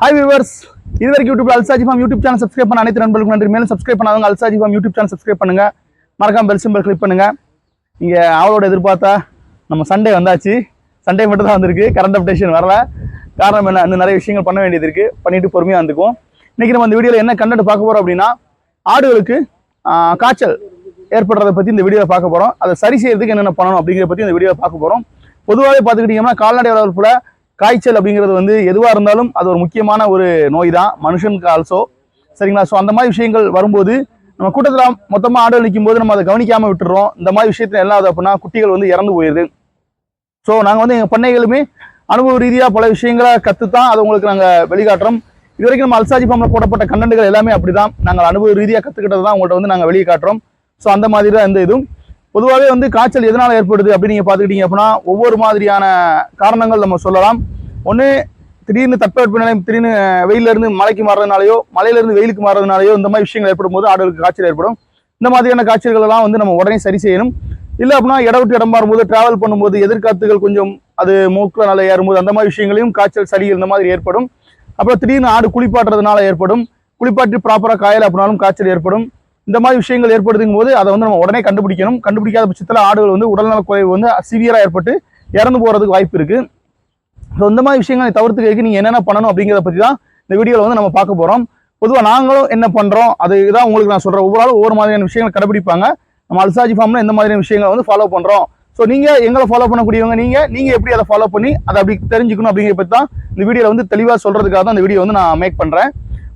Hi viewers இது வரைக்கும் YouTube Alsaji farm YouTube channel subscribe பண்ண அனைத்து நண்பர்களுக்கும் நன்றி. மேலும் சப்ஸ்கிரைப் பண்ணாதவங்க Alsaji farm YouTube channel subscribe பண்ணுங்க. மறக்காம பெல் சிம்பிள் கிளிக் பண்ணுங்க. இங்கே அவளோட எதிர்பார்த்தா நம்ம சண்டே வந்தாச்சு. சண்டே மட்டும் தான் வந்திருக்கு. கரண்ட் அப்டேஷன் வரல. காரணம் என்ன? இன்னும் நிறைய விஷயங்கள் பண்ண வேண்டியது இருக்குது பண்ணிட்டு பொறுமையாக வந்துக்கும் இன்றைக்கி நம்ம இந்த வீடியோவில் என்ன கண்டென்ட் பார்க்க போகிறோம் அப்படின்னா ஆடுகளுக்கு காய்ச்சல் ஏற்படுறதை பற்றி இந்த வீடியோவில் பார்க்க போகிறோம் அதை சரி செய்யறதுக்கு என்னென்ன பண்ணணும் அப்படிங்கிறத பற்றி இந்த வீடியோவில் பார்க்க போகிறோம் பொதுவாகவே பார்த்துக்கிட்டிங்கன்னா கால்நடை வளர்ப்பில் காய்ச்சல் அப்படிங்கிறது வந்து எதுவாக இருந்தாலும் அது ஒரு முக்கியமான ஒரு நோய் தான் மனுஷனுக்கு ஆல்சோ சரிங்களா? ஸோ அந்த மாதிரி விஷயங்கள் வரும்போது நம்ம கூட்டத்தில் மொத்தமாக ஆடல் நிற்கும் போது நம்ம அதை கவனிக்காமல் விட்டுறோம். இந்த மாதிரி விஷயத்தில் என்ன ஆகுது அப்படின்னா குட்டிகள் வந்து இறந்து போயிடுது ஸோ நாங்கள் வந்து எங்கள் பண்ணைகளுமே அனுபவ ரீதியாக பல விஷயங்களை கற்று தான் அதை உங்களுக்கு நாங்கள் வெளிக்காட்டுறோம். இது வரைக்கும் நம்ம அல்சாஜி ஃபார்மில் போடப்பட்ட கண்டென்ட்கள் எல்லாமே அப்படி தான் நாங்கள் அனுபவ ரீதியாக கற்றுக்கிட்டது தான் உங்கள்கிட்ட வந்து நாங்கள் வெளியே காட்டுறோம் ஸோ அந்த மாதிரி தான் இந்த இதுவும். பொதுவாகவே வந்து காய்ச்சல் எதனால் ஏற்படுது அப்படின்னு நீங்கள் பார்த்துக்கிட்டீங்க அப்படின்னா ஒவ்வொரு மாதிரியான காரணங்கள் நம்ம சொல்லலாம். ஒன்று திடீர்னு தட்பவெப்பநிலை திடீர்னு வெயிலிருந்து மலைக்கு மழைக்கு மாறுறதுனாலயோ மலையிலிருந்து வெயிலுக்கு மாறுறதுனாலயோ இந்த மாதிரி விஷயங்கள் ஏற்படும் போது ஆடுகளுக்கு காய்ச்சல் ஏற்படும். இந்த மாதிரியான காய்ச்சல்கள் எல்லாம் வந்து நம்ம உடனே சரி செய்யணும். இல்லை அப்படின்னா இடம் விட்டு இடம் மாறும்போது டிராவல் பண்ணும்போது எதிர்காத்துகள் கொஞ்சம் அது மூக்கில் நல்லா ஏறும்போது அந்த மாதிரி விஷயங்களையும் காய்ச்சல் சளி இந்த மாதிரி ஏற்படும். அப்புறம் திடீர்னு ஆடு குளிப்பாட்டுறதுனால ஏற்படும். குளிப்பாட்டி ப்ராப்பராக காயல் அப்படின்னாலும் காய்ச்சல் ஏற்படும். இந்த மாதிரி விஷயங்கள் ஏற்படுத்தும் போது அதை வந்து நம்ம உடனே கண்டுபிடிக்கணும். கண்டுபிடிக்காத பட்சத்தில் ஆடுகள் வந்து உடல்நல குறைவு வந்து சிவியராக ஏற்பட்டு இறந்து போகிறதுக்கு வாய்ப்பு இருக்குது ஸோ இந்த மாதிரி விஷயங்களை தவிர்த்துக்கிறதுக்கு நீங்கள் என்னென்ன பண்ணணும் அப்படிங்கிறத பற்றி தான் இந்த வீடியோவில் வந்து நம்ம பார்க்க போகிறோம் பொதுவாக நாங்களும் என்ன பண்ணுறோம் அது தான் உங்களுக்கு நான் சொல்கிறேன் ஒவ்வொரு ஒவ்வொரு மாதிரியான விஷயங்களை கடைபிடிப்பாங்க. நம்ம அல்சாஜி ஃபார்மில் இந்த மாதிரியான விஷயங்களை வந்து ஃபாலோ பண்ணுறோம் ஸோ நீங்கள் எங்களை ஃபாலோ பண்ணக்கூடியவங்க நீங்கள் நீங்கள் எப்படி அதை ஃபாலோ பண்ணி அதை அப்படி தெரிஞ்சுக்கணும் அப்படிங்கிற பற்றி தான் இந்த வீடியோவில் வந்து தெளிவாக சொல்கிறதுக்காக தான் இந்த வீடியோ வந்து நான் மேக் பண்ணுறேன்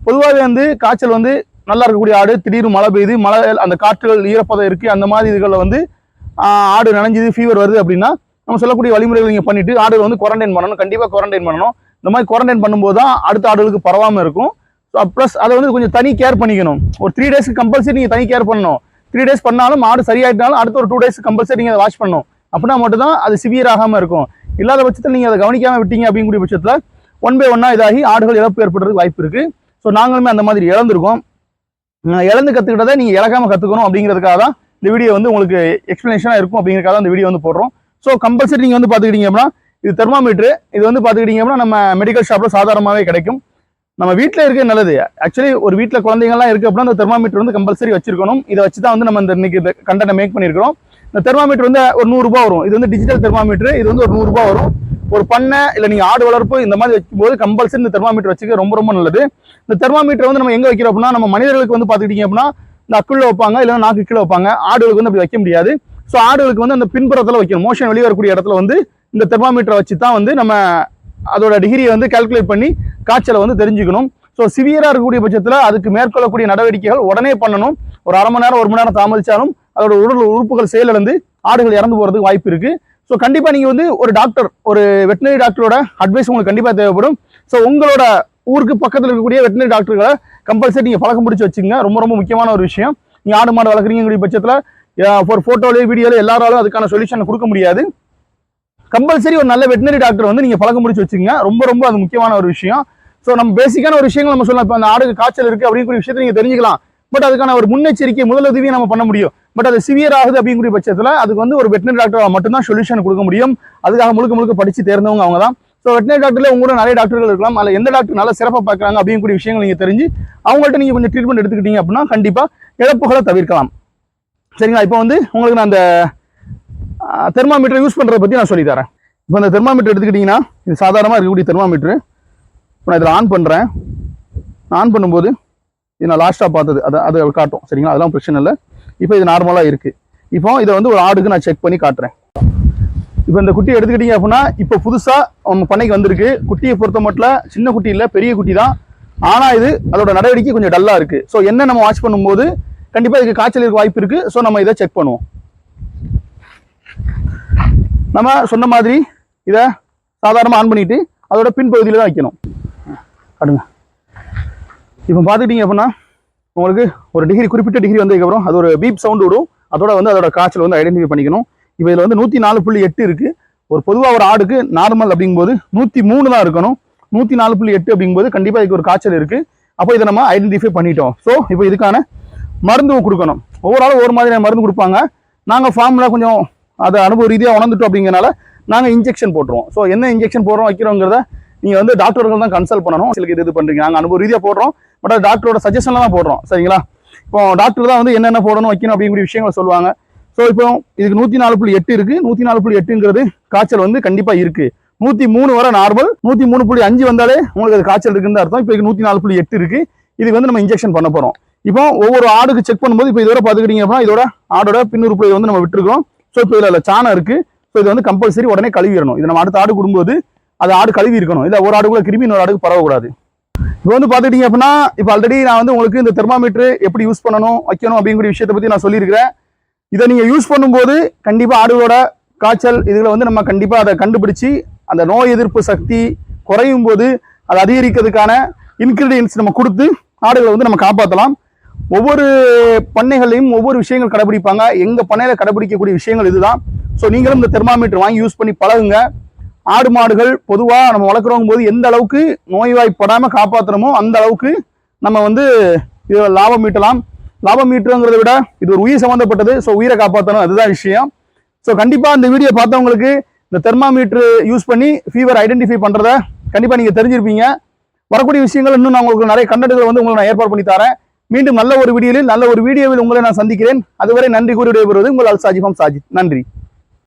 பொதுவாகவே வந்து காய்ச்சல் வந்து நல்லா இருக்கக்கூடிய ஆடு திடீர்னு மழை பெய்யுது மழை அந்த காற்றுகள் ஈரப்பதம் இருக்குது அந்த மாதிரி இதுகளில் வந்து ஆடு நனைஞ்சுது ஃபீவர் வருது அப்படின்னா நம்ம சொல்லக்கூடிய வழிமுறைகள் நீங்கள் பண்ணிவிட்டு ஆடுகள் வந்து குவாரண்டைன் பண்ணணும் கண்டிப்பாக குவாரண்டைன் பண்ணணும். இந்த மாதிரி குவாரண்டைன் பண்ணும்போது தான் அடுத்த ஆடுகளுக்கு பரவாமல் இருக்கும். ஸோ ப்ளஸ் அதை வந்து கொஞ்சம் தனி கேர் பண்ணிக்கணும். ஒரு த்ரீ டேஸ்க்கு கம்பல்சரி நீங்கள் தனி கேர் பண்ணணும். த்ரீ டேஸ் பண்ணாலும் ஆடு சரியாயிட்டாலும் அடுத்த ஒரு டூ டேஸ் கம்பல்சரி நீங்கள் அதை வாஷ் பண்ணணும். அப்படின்னா மட்டும் தான் அது சிவியர் ஆகாமல் இருக்கும். இல்லாத பட்சத்தில் நீங்கள் அதை கவனிக்காமல் விட்டீங்க அப்படிங்கிற பட்சத்தில் ஒன் பை ஒன்னாக இதாகி ஆடுகள் இழப்பு ஏற்படுறதுக்கு வாய்ப்பு இருக்குது ஸோ நாங்களுமே அந்த மாதிரி இழந்திருக்கோம். இழந்து கற்றுக்கிட்டதை நீங்கள் இழக்காமல் கற்றுக்கணும் அப்படிங்கிறதுக்காக தான் இந்த வீடியோ வந்து உங்களுக்கு எக்ஸ்ப்ளனேஷனாக இருக்கும் அப்படிங்கிறதுக்காக தான் இந்த வீடியோ வந்து போடுறோம். ஸோ கம்பல்சரி நீங்கள் வந்து பார்த்துக்கிட்டீங்க அப்படின்னா இது தெர்மாமீட்ரு இது வந்து பார்த்துக்கிட்டீங்க அப்படின்னா நம்ம மெடிக்கல் ஷாப்பில் சாதாரணமாகவே கிடைக்கும். நம்ம வீட்டில் இருக்க நல்லது. ஆக்சுவலி ஒரு வீட்டில் குழந்தைங்கள்லாம் இருக்குது அப்படின்னா அந்த தெர்மாமீட்டர் வந்து கம்பல்சரி வச்சிருக்கணும். இதை வச்சு தான் வந்து நம்ம இந்த இன்னைக்கு இந்த கண்டனை மேக் பண்ணியிருக்கிறோம். இந்த தெர்மாமீட்டர் வந்து ஒரு நூறுரூபா வரும். இது வந்து டிஜிட்டல் தெர்மாமீட்டர் இது வந்து ஒரு நூறுரூபா வரும். ஒரு பண்ணை இல்லை நீங்கள் ஆடு வளர்ப்பு இந்த மாதிரி வைக்கும்போது கம்பல்சரி இந்த தெர்மாமீட்டர் வச்சுக்க ரொம்ப ரொம்ப நல்லது. இந்த தெர்மாமீட்டர் வந்து நம்ம எங்கே வைக்கிறோம் அப்படின்னா நம்ம மனிதர்களுக்கு வந்து பார்த்துக்கிட்டீங்க அப்படின்னா இந்த அக்குள்ள வைப்பாங்க இல்லைன்னா நாக்கு கீழே வைப்பாங்க. ஆடுகளுக்கு வந்து அப்படி வைக்க முடியாது. ஸோ ஆடுகளுக்கு வந்து அந்த பின்புறத்தில் வைக்கணும். மோஷன் வெளியே வரக்கூடிய இடத்துல வந்து இந்த தெர்மாமீட்டரை வச்சு தான் வந்து நம்ம அதோட டிகிரியை வந்து கால்குலேட் பண்ணி காய்ச்சலை வந்து தெரிஞ்சுக்கணும். ஸோ சிவியராக இருக்கக்கூடிய பட்சத்தில் அதுக்கு மேற்கொள்ளக்கூடிய நடவடிக்கைகள் உடனே பண்ணணும். ஒரு அரை மணி நேரம் ஒரு மணி நேரம் தாமதிச்சாலும் அதோட உடல் உறுப்புகள் செயலிழந்து ஆடுகள் இறந்து போகிறதுக்கு வாய்ப்பு இருக்குது ஸோ கண்டிப்பாக நீங்கள் வந்து ஒரு டாக்டர் ஒரு வெட்டினரி டாக்டரோட அட்வைஸ் உங்களுக்கு கண்டிப்பாக தேவைப்படும். ஸோ உங்களோட ஊருக்கு பக்கத்தில் இருக்கக்கூடிய வெட்டினரி டாக்டர்களை கம்பல்சரி நீங்கள் பழக்கம் பிடிச்சி வச்சுங்க ரொம்ப ரொம்ப முக்கியமான ஒரு விஷயம். நீங்கள் ஆடு மாடு வளர்க்குறீங்கக்கூடிய பட்சத்தில் ஒரு ஃபோட்டோலையோ வீடியோலையோ எல்லாராலும் அதுக்கான சொல்யூஷன் கொடுக்க முடியாது. கம்பல்சரி ஒரு நல்ல வெட்டினரி டாக்டர் வந்து நீங்கள் பழக்கம் பிடிச்சி வச்சுங்க ரொம்ப ரொம்ப அது முக்கியமான ஒரு விஷயம். ஸோ நம்ம பேசிக்கான ஒரு விஷயங்கள் நம்ம சொல்லலாம். இப்போ அந்த ஆடுக்கு காய்ச்சல் இருக்குது அப்படிங்கிற விஷயத்தை நீங்கள் தெரிஞ்சுக்கலாம். பட் அதுக்கான ஒரு முன்னெச்சரிக்கை முதலுதவியை நம்ம பண்ண முடியும். பட் அது சிவியர் ஆகுது அப்படிங்கிற பட்சத்தில் அதுக்கு வந்து ஒரு வெட்டினரி டாக்டர் மட்டும்தான் சொல்யூஷன் கொடுக்க முடியும். அதுக்காக முழுக்க முழுக்க படித்து தேர்ந்தவங்க அவங்க தான் ஸோ வெட்டினரி டாக்டரில் உங்களோட கூட நிறைய டாக்டர்கள் இருக்கலாம். அதில் எந்த டாக்டர் நல்லா சிறப்பாக பார்க்குறாங்க அப்படிங்கக்கூடிய விஷயங்கள் நீங்கள் தெரிஞ்சு அவங்கள்ட்ட நீங்கள் கொஞ்சம் ட்ரீட்மெண்ட் எடுத்துக்கிட்டீங்க அப்படின்னா கண்டிப்பாக இழப்புகளை தவிர்க்கலாம். சரிங்களா? இப்போ வந்து உங்களுக்கு நான் அந்த தெர்மாமீட்டர் யூஸ் பண்ணுறத பற்றி நான் சொல்லி தரேன். இப்போ இந்த தெர்மாமீட்டர் எடுத்துக்கிட்டிங்கன்னா இது சாதாரணமாக இருக்கக்கூடிய தெர்மாமீட்டர் இப்போ நான் இதில் ஆன் பண்ணுறேன் ஆன் பண்ணும்போது இது நான் லாஸ்ட்டாக பார்த்தது. அதை அது காட்டும். சரிங்களா? அதெல்லாம் பிரச்சனை இல்லை. இப்போ இது நார்மலாக இருக்குது இப்போ இதை வந்து ஒரு ஆடுக்கு நான் செக் பண்ணி காட்டுறேன். இப்போ இந்த குட்டி எடுத்துக்கிட்டீங்க அப்படின்னா இப்போ புதுசாக நம்ம பண்ணைக்கு வந்திருக்கு. குட்டியை பொறுத்த மட்டும் சின்ன குட்டி இல்லை பெரிய குட்டி தான். ஆனால் இது அதோட நடவடிக்கை கொஞ்சம் டல்லாக இருக்குது ஸோ என்ன நம்ம வாட்ச் பண்ணும்போது கண்டிப்பாக இதுக்கு காய்ச்சல் இருக்க வாய்ப்பு இருக்குது ஸோ நம்ம இதை செக் பண்ணுவோம். நம்ம சொன்ன மாதிரி இதை சாதாரணமாக ஆன் பண்ணிவிட்டு அதோட பின்பகுதியில் தான் வைக்கணும். காட்டுங்க. இப்போ பார்த்துக்கிட்டீங்க அப்படின்னா உங்களுக்கு ஒரு டிகிரி குறிப்பிட்ட டிகிரி வந்ததுக்கப்புறம் அது ஒரு பீப் சவுண்டு விடும். அதோட வந்து அதோட காய்ச்சல் வந்து ஐடென்டிஃபை பண்ணிக்கணும். இப்போ இதில் வந்து நூற்றி நாலு புள்ளி எட்டு இருக்குது ஒரு பொதுவாக ஒரு ஆடுக்கு நார்மல் அப்படிங்கும்போது நூற்றி மூணு தான் இருக்கணும். நூற்றி நாலு புள்ளி எட்டு அப்படிங்கும்போது கண்டிப்பாக இதுக்கு ஒரு காய்ச்சல் இருக்குது அப்போ இதை நம்ம ஐடென்டிஃபை பண்ணிட்டோம். ஸோ இப்போ இதுக்கான மருந்து கொடுக்கணும். ஒவ்வொரு ஆளும் மாதிரியான மருந்து கொடுப்பாங்க. நாங்கள் ஃபார்மில் கொஞ்சம் அதை அனுபவ ரீதியாக உணர்ந்துட்டோம் அப்படிங்கிறனால நாங்கள் இன்ஜெக்ஷன் போட்டுருவோம். ஸோ என்ன இன்ஜெக்ஷன் போடுறோம் வைக்கிறோங்கிறத நீங்கள் வந்து டாக்டர்கள் தான் கன்சல்ட் பண்ணணும். சிலருக்கு இது இது பண்ணுறீங்க நாங்கள் அனுபவ ரீதியாக போடுறோம். பட் டாக்டரோட சஜஷன்ல தான் போடுறோம். சரிங்களா? இப்போ டாக்டர் தான் வந்து என்னென்ன போடணும் வைக்கணும் அப்படிங்கிற விஷயங்களை சொல்லுவாங்க. ஸோ இப்போ இதுக்கு நூற்றி நாலு புள்ளி எட்டு இருக்குது நூற்றி நாலு புள்ளி எட்டுங்கிறது காய்ச்சல் வந்து கண்டிப்பாக இருக்குது நூற்றி மூணு வர நார்மல் நூற்றி மூணு புள்ளி அஞ்சு வந்தாலே உங்களுக்கு அது காய்ச்சல் இருக்குன்னு அர்த்தம். இப்போ இதுக்கு நூற்றி நாலு புள்ளி எட்டு இருக்குது இதுக்கு வந்து நம்ம இன்ஜெக்ஷன் பண்ண போகிறோம் இப்போ ஒவ்வொரு ஆடுக்கு செக் பண்ணும்போது இப்போ இதோட பார்த்துக்கிட்டீங்க அப்படின்னா இதோட ஆடோட பின்னுறுப்பை வந்து நம்ம விட்டுருக்கோம் ஸோ இப்போ இதில் சாணம் இருக்குது ஸோ இது வந்து கம்பல்சரி உடனே கழுவிடணும். இது நம்ம அடுத்த ஆடு கொடுக்கும்போது அது ஆடு கழுவி இருக்கணும். இல்லை ஒரு ஆடுக்குள்ள கிருமி இன்னொரு ஆடுக்கு பரவக்கூடாது. இப்போ வந்து பார்த்துக்கிட்டீங்க அப்படின்னா இப்போ ஆல்ரெடி நான் வந்து உங்களுக்கு இந்த தெர்மாமீட்டர் எப்படி யூஸ் பண்ணணும் வைக்கணும் அப்படிங்கிற விஷயத்தை பற்றி நான் சொல்லியிருக்கிறேன். இதை நீங்கள் யூஸ் பண்ணும்போது கண்டிப்பாக ஆடுகளோட காய்ச்சல் இதில் வந்து நம்ம கண்டிப்பாக அதை கண்டுபிடிச்சு அந்த நோய் எதிர்ப்பு சக்தி குறையும் போது அதை அதிகரிக்கிறதுக்கான இன்கிரீடியன்ஸ் நம்ம கொடுத்து ஆடுகளை வந்து நம்ம காப்பாற்றலாம் ஒவ்வொரு பண்ணைகளையும் ஒவ்வொரு விஷயங்கள் கடைபிடிப்பாங்க. எங்கள் பண்ணையில் கடைபிடிக்கக்கூடிய விஷயங்கள் இதுதான். ஸோ நீங்களும் இந்த தெர்மாமீட்டர் வாங்கி யூஸ் பண்ணி பழகுங்க. ஆடு மாடுகள் பொதுவாக நம்ம வளர்க்குறவங்க போது எந்த அளவுக்கு நோய்வாய்ப்படாமல் காப்பாற்றணுமோ அந்த அளவுக்கு நம்ம வந்து இதில் லாபம் ஈட்டலாம். லாபம் ஈட்டுறங்கிறத விட இது ஒரு உயிர் சம்மந்தப்பட்டது ஸோ உயிரை காப்பாற்றணும் அதுதான் விஷயம். ஸோ கண்டிப்பாக இந்த வீடியோ பார்த்தவங்களுக்கு இந்த தெர்மாமீட்ரு யூஸ் பண்ணி ஃபீவர் ஐடென்டிஃபை பண்ணுறத கண்டிப்பாக நீங்கள் தெரிஞ்சிருப்பீங்க. வரக்கூடிய விஷயங்கள் இன்னும் நான் உங்களுக்கு நிறைய கண்டென்ட்களை வந்து உங்களுக்கு நான் ஏற்பாடு பண்ணி தரேன். மீண்டும் நல்ல ஒரு வீடியோவில் நல்ல ஒரு வீடியோவில் உங்களை நான் சந்திக்கிறேன். அதுவரை நன்றி கூறி விடைபெறுவது உங்கள் அல் ஹோம் சாஜித். நன்றி.